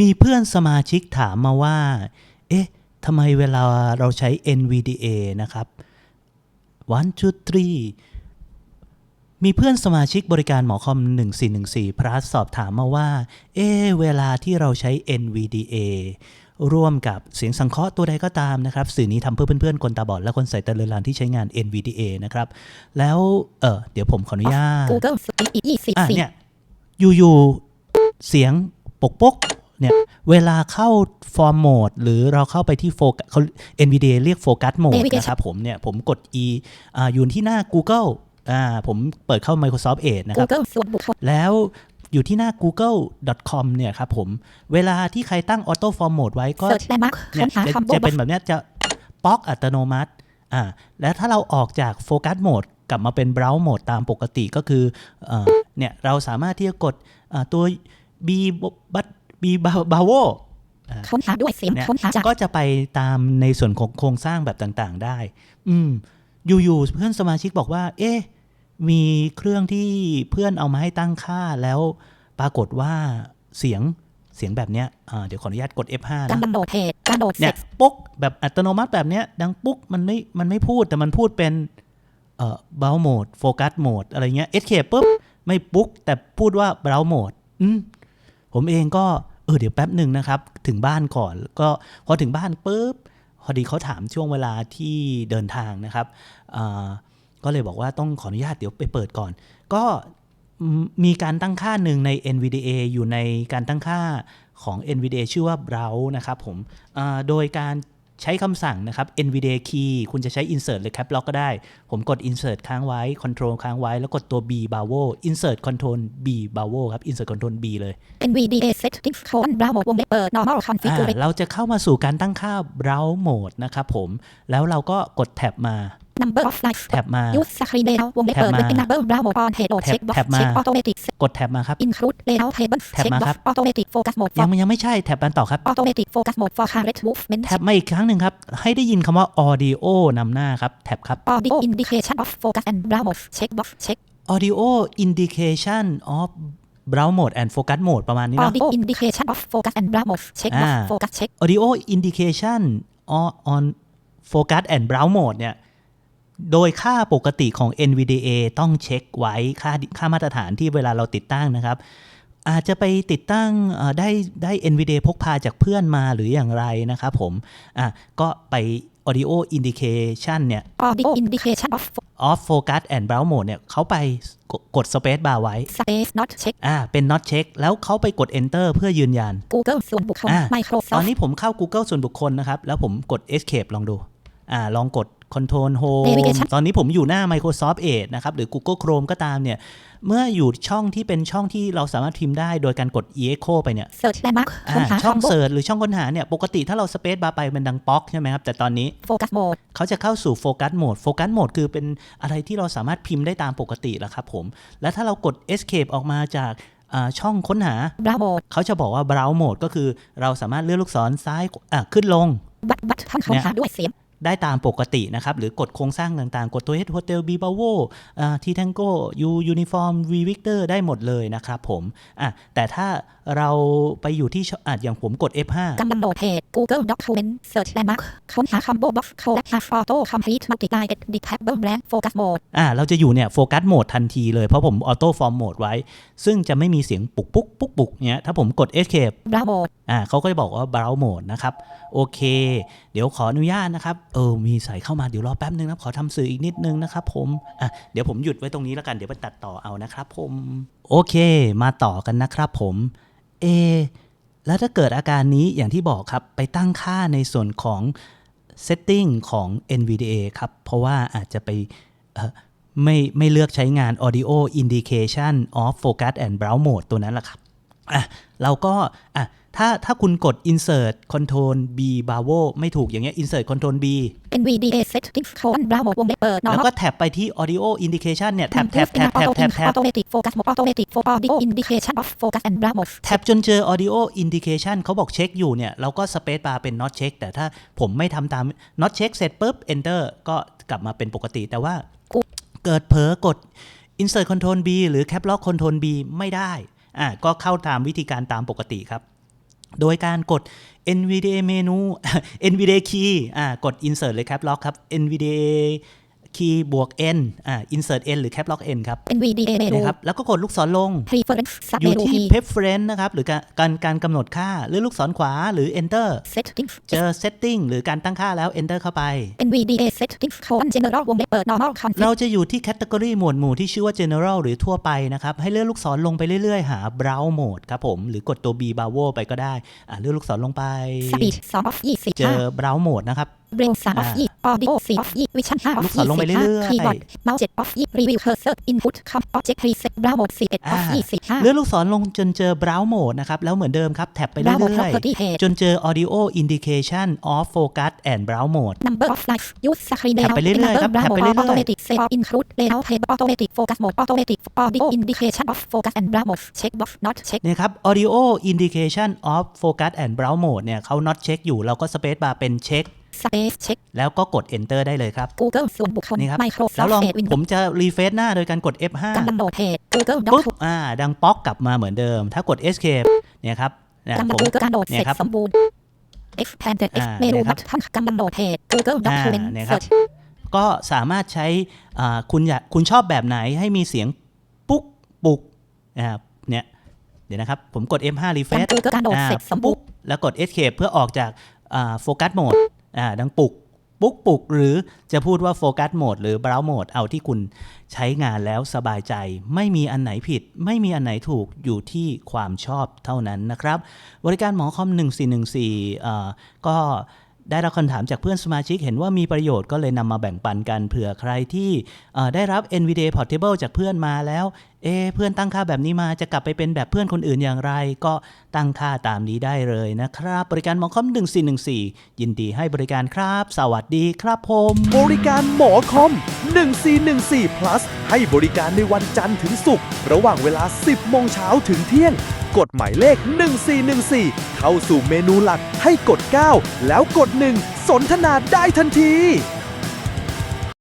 มีเพื่อนสมาชิกถามมาว่า เอ๊ะทำไมเวลาเราใช้ NVDA นะครับ one two three มีเพื่อนสมาชิกบริการหมอคอม 1414 พลัสสอบถามมาว่า เอ๊ะเวลาที่เราใช้ NVDA ร่วมกับเสียงสังเคราะห์ตัวใดก็ตามนะครับ สื่อนี้ทำเพื่อเพื่อนๆ คนตาบอดและคนใส่ตาเลือนลานที่ใช้งาน NVDA นะครับ แล้วเออเดี๋ยวผมขออนุญาต Google Speak อีกยี่สิบอะสี่เนี่ยอยู่ๆเสียงปกปก เนี่ยเวลาเข้าฟอร์มโหมดหรือเราเข้าไปที่โฟกัสเขา NVDA เรียกโฟกัสโหมดนะครับผมเนี่ยผมกด E อ่าอยู่ที่หน้า Google อ่าผมเปิดเข้า Microsoft Edge นะครับ Google ส่วนบุคคลแล้วอยู่ที่หน้า google.com เนี่ยครับผม เวลาที่ใครตั้ง auto form mode ไว้ก็ Search Landmark เนี่ค้ยนหาจะคำจะเป็นแบบเนี้ยจะป๊อกอัตโนมัติอ่าแล้วถ้าเราออกจากโฟกัสโหมดกลับมาเป็น browse mode ตามปกติก็คือเอ่อเนี่ยเราสามารถที่จะกดอ่าตั ว b b b bravo ค้นหาด้วยเสียงเนี่ยค้นหาจากก็จะไปตามในส่วนของโครงสร้างแบบต่างๆได้ อืม อยู่ๆเพื่อนสมาชิกบอกว่า เอ๊ะ มีเครื่องที่เพื่อนเอามาให้ตั้งค่าแล้วปรากฏว่าเสียงเสียงแบบเนี้ยอ่าเดี๋ยวขออนุญาตกด F5 การนะดำโหลดเพจการโหลดเนี่เสยร็จปุ๊กแบบอัตโนมัติแบบเนี้ย ดังปุ๊กมันไม่ มันไม่พูดแต่มันพูดเป็น เอ่อ brow mode focus mode อะไรเงี้ย escape ปุ๊บ ไม่ปุ๊กแต่พูดว่า brow mode อืมผมเองก็ เออเดี๋ยวแป๊บหนึ่งนะครับ ถึงบ้านก่อน ก็พอถึงบ้านปุ๊บพอดีเขาถามช่วงเวลาที่เดินทางนะครับก็เลยบอกว่าต้องขออนุญาตเดี๋ยวไปเปิดก่อน ก็มีการตั้งค่าหนึ่งใน NVDA อยู่ในการตั้งค่าของ NVDA ชื่อว่า browse นะครับผมโดยการ ใช้คำสั่งนะครับ NVDA key คุณจะใช้ insert หรือ cap lock ก็ได้ ผมกด insert ค้างไว้ control ค้างไว้ แล้วกดตัว B browse insert control B browse ครับ insert control B เลย NVDA settings โคนบราวน์วงเล็บเปิด normal อ่า configuration เราจะเข้ามาสู่การตั้งค่า browse mode นะครับผม แล้วเราก็กดแท็บมา number of slides แท็บมา use screen layout วงเล็บเปิดแท็บมาเป็น number brown mode on page load แท็บ check box แท็บมา check automatic กดแท็บมาครับ include layout tables แท็บ check มา box ครับ automatic focus mode ยั for งยังไม่ใช่แท็บกันต่อครับ automatic focus mode for correct movement แท็บมาอีกครั้งหนึ่งครับ ให้ได้ยินคำว่า audio นำหน้าครับ แท็บครับ audio indication of focus and brown mode check box check audio indication of brow mode and focus mode ประมาณนี้เนาะ audio indication of focus and brown mode check box อ่า focus check audio indication on on focus and brow mode เนี่ย โดยค่าปกติของ NVDA ต้องเช็คไว้ค่าค่ามาตรฐานที่เวลาเราติดตั้งนะครับ อาจจะไปติดตั้งเอ่อได้ได้ NVDA พกพาจากเพื่อนมาหรืออย่างไรนะครับผมอะก็ไป audio indication เนี่ย audio indication of off focus and brow mode เนี่ยเขาไปกดกด space bar ไว้ space not check อ่าเป็น not check แล้วเขาไปกด enter เพื่อยืนยัน Google ส่วนบุคคลอะตอน Microsoft นี้ผมเข้า Google ส่วนบุคคลนะครับ แล้วผมกด escape ลองดูอ่าลองกด control home Navigation ตอนนี้ผมอยู่หน้า Microsoft Edge นะครับ หรือ Google Chrome ก็ตามเนี่ย เมื่ออยู่ช่องที่เป็นช่องที่เราสามารถพิมพ์ได้โดยการกด echo ไปเนี่ย search landmark อ่าค้นหาช่องคำเสิร์ชหรือช่องค้นหาเนี่ย ปกติถ้าเรา space bar ไปมันดังป๊อกใช่ไหมครับ แต่ตอนนี้ focus mode เขาจะเข้าสู่โฟกัสโหมดโฟกัสโหมดคือเป็นอะไรที่เราสามารถพิมพ์ได้ตามปกติแล้วครับผม และถ้าเรากด escape ออกมาจากอ่าช่องค้นหา brown mode เขาจะบอกว่า browse mode ก็คือเราสามารถเลื่อนลูกศรซ้ายอะขึ้นลงบัตบัตท่านค้นหาด้วยเสียง ได้ตามปกตินะครับ หรือกดโครงสร้างต่างๆ กดตัว H Hotel B Bravo อ่า T Tango U Uniform V Victor ได้หมดเลยนะครับผมอะแต่ถ้าเราไปอยู่ที่ช่องอะอย่างผมกด F5 การดำโหลดเพจ Google Document Search Landmark ค้นหา combo box collect have auto complete multiply detachable blank focus mode อ่าเราจะอยู่เนี่ยโฟกัสโหมดทันทีเลยเพราะผมออโต้ฟอร์มโหมดไว้ ซึ่งจะไม่มีเสียงปุกปุกปุกปุกเนี้ยถ้าผมกด escape brown mode อ่าเขาก็จะบอกว่า browse mode นะครับ โอเค เดี๋ยวขออนุญาตนะครับเออมีสายเข้ามาเดี๋ยวรอแป๊บนึงนะขอทำสื่ออีกนิดนึงนะครับผมอะเดี๋ยวผมหยุดไว้ตรงนี้แล้วกันเดี๋ยวไปตัดต่อเอานะครับผมโอเค มาต่อกันนะครับผมเอแล้วถ้าเกิดอาการนี้อย่างที่บอกครับไปตั้งค่าในส่วนของ setting ของ NVDA ครับ เพราะว่าอาจจะไปเออไม่ไม่เลือกใช้งาน audio indication of focus and brow mode ตัวนั้นแหละครับอะเราก็อะ ถ้าถ้าคุณกด insert control B bravo ไม่ถูกอย่างเงี้ย insert control B NVDA settings โคน brown mode วงเล็บเปิดแล้ว normal ก็แท็บไปที่ audio indication เนี่ย แท็บแท็บแท็บแท็บแท็บแท็บ automatic focus mode automatic for audio indication of focus and brown mode แท็บจนเจอ audio indication เขาบอกเช็คอยู่เนี่ย เราก็ space bar เป็น not check แต่ถ้าผมไม่ทำตาม not check เสร็จปุ๊บ enter ก็กลับมาเป็นปกติ แต่ว่ากูเกิดเผลอกด insert control B หรือ cap lock control B ไม่ได้อะก็เข้าตามวิธีการตามปกติครับ โดยการกด NVDA เมนู NVDA key อ่ากด insert เลยครับล็อกครับ NVDA key บวก n อ่า insert n หรือ cap lock n ครับ NVDA เมนูนะครับแล้วก็กดลูกศรลง Preference สับอเมยู่นูที่ที่ preference นะครับ หรือการการการกำหนดค่าหรือลูกศรขวาหรือ enter Settings เจอ setting หรือการตั้งค่าแล้ว enter เข้าไป NVDA Settings colon General วงเล็บเปิด Normal Config เราจะอยู่ที่ category หมวดหมู่ที่ชื่อว่า general หรือทั่วไปนะครับ ให้เลื่อนลูกศรลงไปเรื่อยๆ หา browse mode ครับผม หรือกดตัว b browse ไปก็ได้อ่าเลื่อนลูกศรลงไป Speed 2 of เจอ25 browse mode นะครับ Braille 3 of อ่า20 Audio 4 of 20 Vision 5 of ลูกศรลงไปเรื่อยๆ25 Keyboard Mouse 7 of 20 Review Cursor Input Com Object Preset Browse Mode 11 of อ่า25เลื่อนลูกศรลงจนเจอ browse mode นะครับ แล้วเหมือนเดิมครับ แท็บไป Browse เรื่ Mode อย Property Page ๆจนเจอ audio indication off focus and browse mode Number of lights Use screen แท็บ layout ไปเรื่อยๆครับ Number แท็บไป Browse เรื่อยๆ Mode Automatic Save Include Layout Table Automatic Focus Mode Automatic Audio Indication of Focus and Browse Mode Checkbox Not Check เนี่ยครับ audio indication of focus and browse mode เนี่ยเขา not check อยู่เราก็ space bar เป็น check Space Check แล้วก็กด enter ได้เลยครับ Google ส่วนบุคคลนี่ครับ Microsoft แล้วลอง Edge Windows ผมจะรีเฟซหน้าโดยการกด F5 กำลังโหลดเพจ Google ปุ๊บ Doc อ่า ดังป๊อกกลับมาเหมือนเดิม ถ้ากด escape เนี่ยครับเนี่ยกำลัผงมดูการโหลดเนี่เสร็ยจครับสมบูรณ์ Expanded X อ่าเมนูเนี่ยครับับตรกำลังโหลดเพจ Google อ่า Document เนี่ยครับ Search ก็สามารถใช้อ่าคุณอยากคุณชอบแบบไหนให้มีเสียงปุ๊กปุกนะครับเนี่ยเดี๋ยวนะครับ ผมกด F5 refresh การ Google การโหลดอ่าเสร็จสมบูรณ์แล้วกด escape เพื่อออกจากโฟกัสโหมด อ่าดังปุกปุ๊กปุกหรือจะพูดว่าโฟกัสโหมดหรือเบราว์โหมดเอาที่คุณใช้งานแล้วสบายใจ ไม่มีอันไหนผิด ไม่มีอันไหนถูกอยู่ที่ความชอบเท่านั้นนะครับ บริการหมอคอม 1414เอ่อก็ ได้รับคำถามจากเพื่อนสมาชิกเห็นว่ามีประโยชน์ก็เลยนำมาแบ่งปันกันเผื่อใครที่ได้รับ NVDA Portable จากเพื่อนมาแล้วเอเพื่อนตั้งค่าแบบนี้มาจะกลับไปเป็นแบบเพื่อนคนอื่นอย่างไร ก็ตั้งค่าตามนี้ได้เลยนะครับ บริการหมอคอม 1414 ยินดีให้บริการครับ สวัสดีครับผม บริการหมอคอม 1414 plus ให้บริการในวันจันทร์ถึงศุกร์ระหว่างเวลา 10 โมงเช้าถึงเที่ยง กดหมายเลข 1414 เข้าสู่เมนูหลักให้กด 9 แล้วกด 1 สนทนาได้ทันที